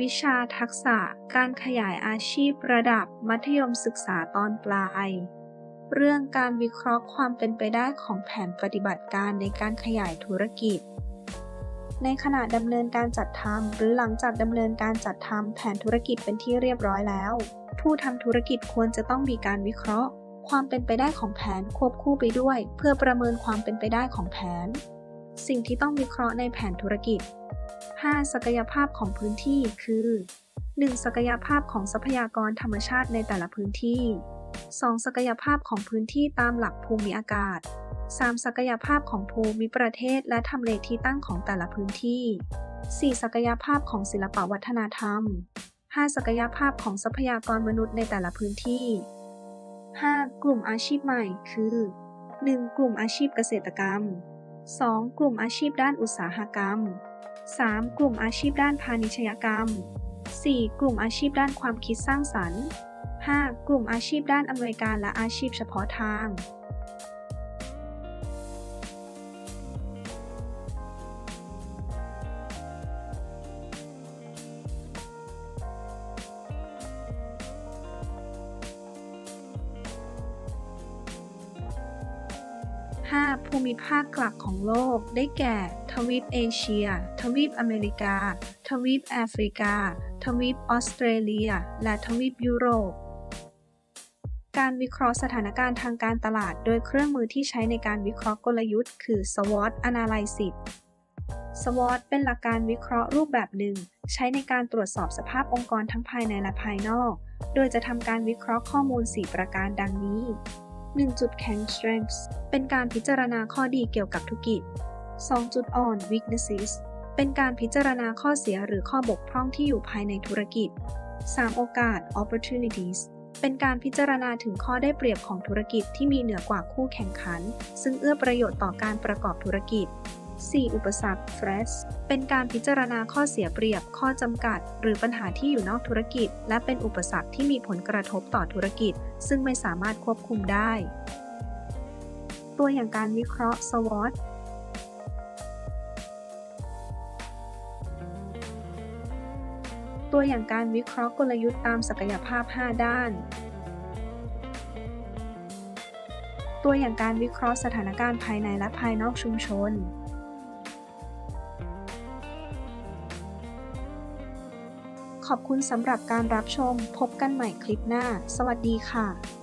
วิชาทักษะการขยายอาชีพระดับมัธยมศึกษาตอนปลาย เรื่องการวิเคราะห์ความเป็นไปได้ของแผนปฏิบัติการในการขยายธุรกิจ ในขณะดำเนินการจัดทำหรือหลังจากดำเนินการจัดทำแผนธุรกิจเป็นที่เรียบร้อยแล้ว ผู้ทำธุรกิจควรจะต้องมีการวิเคราะห์ ความเป็นไปได้ของแผนควบคู่ไปด้วย เพื่อประเมินความเป็นไปได้ของแผน สิ่งที่ต้องวิเคราะห์ในแผนธุรกิจ 5. ศักยภาพของพื้นที่คือ 1. ศักยภาพของทรัพยากรธรรมชาติในแต่ละพื้นที่ 2. ศักยภาพของพื้นที่ตามหลักภูมิอากาศ 3. ศักยภาพของภูมิประเทศและทำเลที่ตั้งของแต่ละพื้นที่ 4. ศักยภาพของศิลปวัฒนธรรม 5. ศักยภาพของทรัพยากรมนุษย์ในแต่ละพื้นที่ 5. กลุ่มอาชีพใหม่ คือ 1. กลุ่มอาชีพเกษตรกรรม 2. กลุ่มอาชีพด้านอุตสาหกรรม 3. กลุ่มอาชีพด้านพาณิชยกรรม 4. กลุ่มอาชีพด้านความคิดสร้างสรรค์ 5. กลุ่มอาชีพด้านอำนวยการและอาชีพเฉพาะทาง 5. ภูมิภาคหลักของโลก ได้แก่ ทวีปเอเชีย ทวีปอเมริกา ทวีปแอฟริกา ทวีปออสเตรเลีย และทวีปยุโรป การวิเคราะห์สถานการณ์ทางการตลาด โดยเครื่องมือที่ใช้ในการวิเคราะห์กลยุทธ์ คือ SWOT Analysis SWOT เป็นหลักการวิเคราะห์รูปแบบหนึ่ง ใช้ในการตรวจสอบสภาพองค์กรทั้งภายในและภายนอก โดยจะทำการวิเคราะห์ข้อมูล 4 ประการดังนี้ 1. จุดแข็ง strengths เป็นการพิจารณาข้อดีเกี่ยวกับธุรกิจ 2. จุดอ่อน weaknesses เป็นการพิจารณาข้อเสียหรือข้อบกพร่องที่อยู่ภายในธุรกิจ 3. โอกาส opportunities เป็นการพิจารณาถึงข้อได้เปรียบของธุรกิจที่มีเหนือกว่าคู่แข่งขัน ซึ่งเอื้อประโยชน์ต่อการประกอบธุรกิจ 4. อุปสรรค threats เป็นการพิจารณาข้อเสียเปรียบ ข้อจำกัด หรือปัญหาที่อยู่นอกธุรกิจ และเป็นอุปสรรคที่มีผลกระทบต่อธุรกิจ ซึ่งไม่สามารถควบคุมได้ ตัวอย่างการวิเคราะห์ SWOT ตัวอย่างการวิเคราะห์กลยุทธ์ตามศักยภาพ 5 ด้าน ตัวอย่างการวิเคราะห์สถานการณ์ภายในและภายนอกชุมชน ขอบคุณสำหรับการรับชม พบกันใหม่คลิปหน้า สวัสดีค่ะ